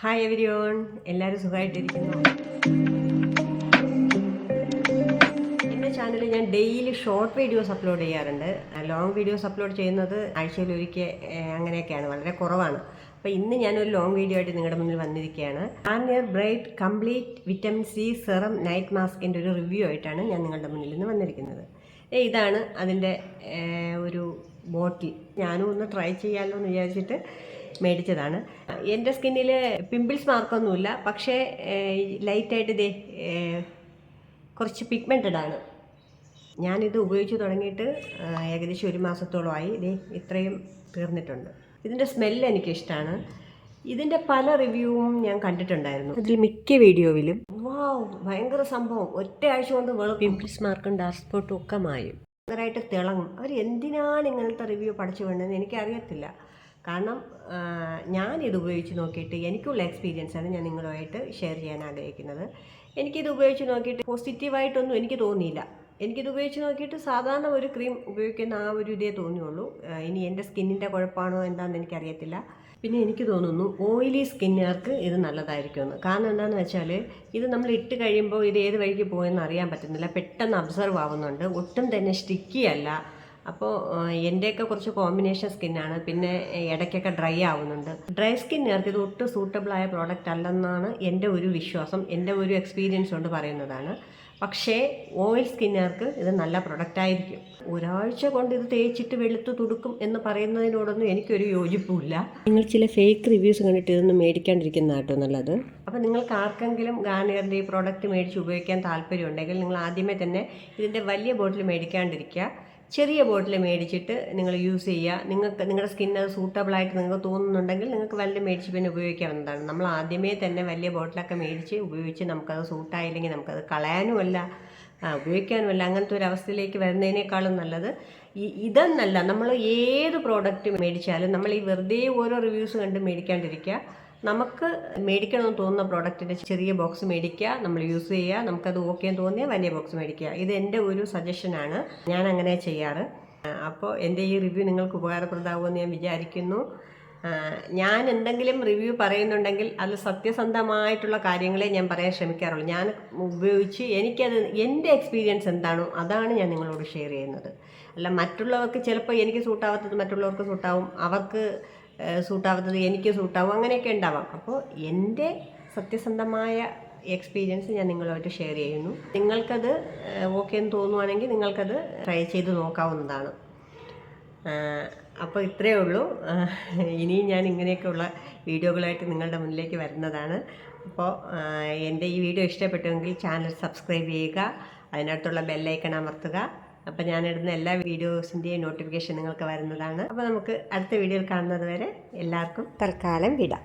Hi every on എല്ലാവരും സുഖമായിട്ടിരിക്കുന്നു. എന്റെ ചാനലിൽ ഞാൻ ഡെയിലി ഷോർട്ട് വീഡിയോസ് അപ്ലോഡ് ചെയ്യാറുണ്ട്. ലോങ് വീഡിയോസ് അപ്ലോഡ് ചെയ്യുന്നത് ആഴ്ചയിൽ ഒരിക്കൽ അങ്ങനെയൊക്കെയാണ്. വളരെ കുറവാണ്. അപ്പോൾ ഇന്ന് ഞാനൊരു ലോങ് വീഡിയോ ആയിട്ട് നിങ്ങളുടെ മുന്നിൽ വന്നിരിക്കുകയാണ്. Garnier bright complete vitamin C serum night മാസ്കിന്റെ ഒരു റിവ്യൂ ആയിട്ടാണ് ഞാൻ നിങ്ങളുടെ മുന്നിൽ നിന്ന് വന്നിരിക്കുന്നത്. ഇതാണ് അതിന്റെ ഒരു ബോട്ടിൽ. ഞാനും ഒന്ന് ട്രൈ ചെയ്യാമല്ലോ എന്ന് വിചാരിച്ചിട്ട് മേടിച്ചതാണ്. എന്റെ സ്കിന്നിൽ പിമ്പിൾസ് മാർക്കൊന്നുമില്ല. പക്ഷേ ലൈറ്റായിട്ട് ഇതേ കുറച്ച് പിഗ്മെന്റഡ് ആണ് ഞാനിത് ഉപയോഗിച്ച് തുടങ്ങിയിട്ട് ഏകദേശം ഒരു മാസത്തോളമായി. ഇതേ ഇത്രയും തീർന്നിട്ടുണ്ട്. ഇതിന്റെ സ്മെല്ല് എനിക്കിഷ്ടമാണ് ഇതിന്റെ പല റിവ്യൂവും ഞാൻ കണ്ടിട്ടുണ്ടായിരുന്നു. ഇതിൽ മിക്ക വീഡിയോയിലും വാവ് ഭയങ്കര സംഭവം. ഒറ്റ ആഴ്ച കൊണ്ട് വെളും പിമ്പിൾസ് മാർക്കും ഡാർക്ക് സ്പോട്ടും ഒക്കെ മായും. ഭയങ്കരമായിട്ട് തിളങ്ങും. അവർ എന്തിനാണ് ഇങ്ങനത്തെ റിവ്യൂ പഠിച്ചു വേണ്ടതെന്ന് എനിക്കറിയത്തില്ല. കാരണം ഞാനിത് ഉപയോഗിച്ച് നോക്കിയിട്ട് എനിക്കുള്ള എക്സ്പീരിയൻസാണ് ഞാൻ നിങ്ങളുമായിട്ട് ഷെയർ ചെയ്യാൻ ആഗ്രഹിക്കുന്നത്. എനിക്കിത് ഉപയോഗിച്ച് നോക്കിയിട്ട് പോസിറ്റീവായിട്ടൊന്നും എനിക്ക് തോന്നിയില്ല. എനിക്കിത് ഉപയോഗിച്ച് നോക്കിയിട്ട് സാധാരണ ഒരു ക്രീം ഉപയോഗിക്കുന്ന ആ ഒരു ഇതേ തോന്നിയുള്ളൂ. ഇനി എന്റെ സ്കിന്നിന്റെ കുഴപ്പമാണോ എന്താണെന്ന് എനിക്കറിയത്തില്ല. പിന്നെ എനിക്ക് തോന്നുന്നു ഓയിലി സ്കിന്നുകാർക്ക് ഇത് നല്ലതായിരിക്കുമെന്ന്. കാരണം എന്താണെന്ന് വെച്ചാൽ ഇത് നമ്മൾ ഇട്ട് കഴിയുമ്പോൾ ഇത് ഏത് വഴിക്ക് പോയെന്ന് അറിയാൻ പറ്റുന്നില്ല. പെട്ടെന്ന് അബ്സർവ് ആവുന്നുണ്ട്. ഒട്ടും തന്നെ സ്റ്റിക്കി അല്ല. അപ്പോൾ എന്റെയൊക്കെ കുറച്ച് കോമ്പിനേഷൻ സ്കിന്നാണ് പിന്നെ ഇടയ്ക്കൊക്കെ ഡ്രൈ ആവുന്നുണ്ട്. ഡ്രൈ സ്കിന്നുകാർക്ക് ഇത് ഒട്ടും സൂട്ടബിളായ പ്രോഡക്റ്റ് അല്ലെന്നാണ് എന്റെ ഒരു വിശ്വാസം എന്റെ ഒരു എക്സ്പീരിയൻസ് കൊണ്ട് പറയുന്നതാണ്. പക്ഷേ ഓയിൽ സ്കിന്നുകാർക്ക് ഇത് നല്ല പ്രൊഡക്റ്റ് ആയിരിക്കും. ഒരാഴ്ച കൊണ്ട് ഇത് തേച്ചിട്ട് വെളുത്ത് തുടുക്കും എന്ന് പറയുന്നതിനോടൊന്നും എനിക്കൊരു യോജിപ്പുമില്ല. നിങ്ങൾ ചില ഫേക്ക് റിവ്യൂസ് കണ്ടിട്ട് ഇതൊന്നും മേടിക്കാണ്ടിരിക്കുന്ന കേട്ടോ നല്ലത്. അപ്പോൾ നിങ്ങൾക്ക് ആർക്കെങ്കിലും ഗാർണിയറിന്റെ ഈ പ്രോഡക്റ്റ് മേടിച്ച് ഉപയോഗിക്കാൻ താല്പര്യമുണ്ടെങ്കിൽ നിങ്ങൾ ആദ്യമേ തന്നെ ഇതിന്റെ വലിയ ബോട്ടിൽ മേടിക്കാണ്ടിരിക്കുക. ചെറിയ ബോട്ടിൽ മേടിച്ചിട്ട് നിങ്ങൾ യൂസ് ചെയ്യുക. നിങ്ങൾക്ക് നിങ്ങളുടെ സ്കിൻ അത് സൂട്ടബിളായിട്ട് നിങ്ങൾക്ക് തോന്നുന്നുണ്ടെങ്കിൽ നിങ്ങൾക്ക് വലിയ മേടിച്ച് പിന്നെ ഉപയോഗിക്കാവുന്നതാണ്. നമ്മൾ ആദ്യമേ തന്നെ വലിയ ബോട്ടിലൊക്കെ മേടിച്ച് ഉപയോഗിച്ച് നമുക്കത് സൂട്ടായില്ലെങ്കിൽ നമുക്കത് കളയാനുമല്ല ഉപയോഗിക്കാനുമല്ല. അങ്ങനത്തെ ഒരു അവസ്ഥയിലേക്ക് വരുന്നതിനേക്കാളും നല്ലത് ഈ ഇതെന്നല്ല നമ്മൾ ഏത് പ്രോഡക്റ്റ് മേടിച്ചാലും നമ്മൾ ഈ വെറുതെ ഓരോ റിവ്യൂസ് കണ്ട് മേടിക്കാണ്ടിരിക്കുക. നമുക്ക് മേടിക്കണമെന്ന് തോന്നുന്ന പ്രോഡക്റ്റിന്റെ ചെറിയ ബോക്സ് മേടിക്കുക നമ്മൾ യൂസ് ചെയ്യുക നമുക്കത് ഓക്കെ എന്ന് തോന്നിയാൽ വലിയ ബോക്സ് മേടിക്കുക. ഇത് എന്റെ ഒരു സജഷനാണ് ഞാൻ അങ്ങനെ ചെയ്യാറ്. അപ്പോൾ എന്റെ ഈ റിവ്യൂ നിങ്ങൾക്ക് ഉപകാരപ്രദമാകുമെന്ന് ഞാൻ വിചാരിക്കുന്നു. ഞാൻ എന്തെങ്കിലും റിവ്യൂ പറയുന്നുണ്ടെങ്കിൽ അത് സത്യസന്ധമായിട്ടുള്ള കാര്യങ്ങളെ ഞാൻ പറയാൻ ശ്രമിക്കാറുള്ളൂ. ഞാൻ ഉപയോഗിച്ച് എനിക്കത് എന്റെ എക്സ്പീരിയൻസ് എന്താണോ അതാണ് ഞാൻ നിങ്ങളോട് ഷെയർ ചെയ്യുന്നത്. അല്ല മറ്റുള്ളവർക്ക് ചിലപ്പോൾ എനിക്ക് സൂട്ടാവാത്തത് മറ്റുള്ളവർക്ക് സൂട്ടാവും അവർക്ക് സൂട്ടാവാത്തത് എനിക്ക് സൂട്ടാവും അങ്ങനെയൊക്കെ ഉണ്ടാവാം. അപ്പോൾ എന്റെ സത്യസന്ധമായ എക്സ്പീരിയൻസ് ഞാൻ നിങ്ങളുമായിട്ട് ഷെയർ ചെയ്യുന്നു. നിങ്ങൾക്കത് ഓക്കെ എന്ന് തോന്നുവാണെങ്കിൽ നിങ്ങൾക്കത് ട്രൈ ചെയ്ത് നോക്കാവുന്നതാണ്. അപ്പോൾ ഇത്രയേ ഉള്ളൂ. ഇനിയും ഞാൻ ഇങ്ങനെയൊക്കെയുള്ള വീഡിയോകളായിട്ട് നിങ്ങളുടെ മുന്നിലേക്ക് വരുന്നതാണ്. അപ്പോൾ എന്റെ ഈ വീഡിയോ ഇഷ്ടപ്പെട്ടുവെങ്കിൽ ചാനൽ സബ്സ്ക്രൈബ് ചെയ്യുക. അതിനകത്തുള്ള ബെല്ലൈക്കൺ അമർത്തുക. അപ്പോൾ ഞാനിടുന്ന എല്ലാ വീഡിയോസിന്റെയും നോട്ടിഫിക്കേഷൻ നിങ്ങൾക്ക് വരുന്നതാണ്. അപ്പോൾ നമുക്ക് അടുത്ത വീഡിയോയിൽ കാണുന്നത് വരെ എല്ലാവർക്കും തൽക്കാലം വിടാം.